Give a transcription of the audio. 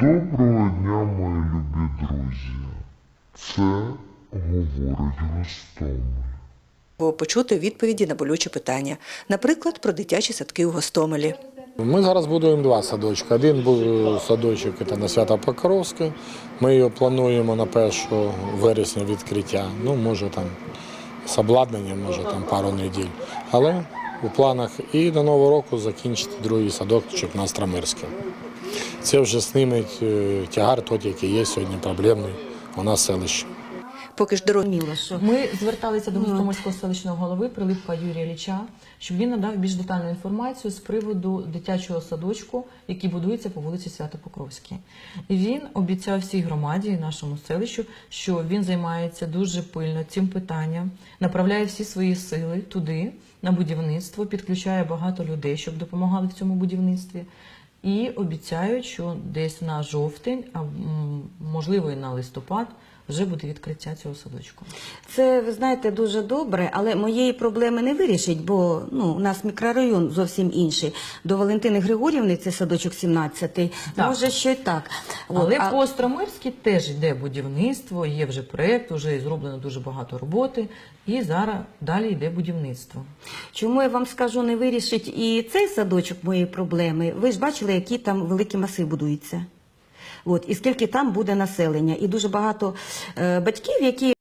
Доброго дня, мої любі друзі. Це говорить Гостомель. Бо почути відповіді на болючі питання, наприклад, про дитячі садки у Гостомелі. Ми зараз будуємо два садочки. Один був садочок це на Свято-Покровське. Ми його плануємо на 1 вересня відкриття. Ну, може там з обладнанням, може там пару неділь. Але у планах і до Нового року закінчити другий садочок на Стромирське. Це вже снимить е, тягар, той, який є сьогодні проблемний у нас селищі. Поки ж що Ми зверталися до Гостомельського селищного голови Прилипка Юрія Ліча, щоб він надав більш детальну інформацію з приводу дитячого садочку, який будується по вулиці Свято-Покровській. І він обіцяв всій громаді і нашому селищу, що він займається дуже пильно цим питанням, направляє всі свої сили туди, на будівництво, підключає багато людей, щоб допомагали в цьому будівництві. І обіцяють, що десь на жовтень, а можливо і на листопад, вже буде відкриття цього садочку. це ви знаєте дуже добре, але моєї проблеми не вирішить, бо ну у нас мікрорайон зовсім інший. До Валентини Григорівни це садочок 17-й. Так. Може, що й так. От, Але а- по Остромирській теж йде будівництво, є вже проєкт, вже зроблено дуже багато роботи, і зараз далі йде будівництво. Чому я вам скажу, не вирішить і цей садочок моєї проблеми? Ви ж бачили, які там великі маси будуються. От, і скільки там буде населення. І дуже багато е, батьків, які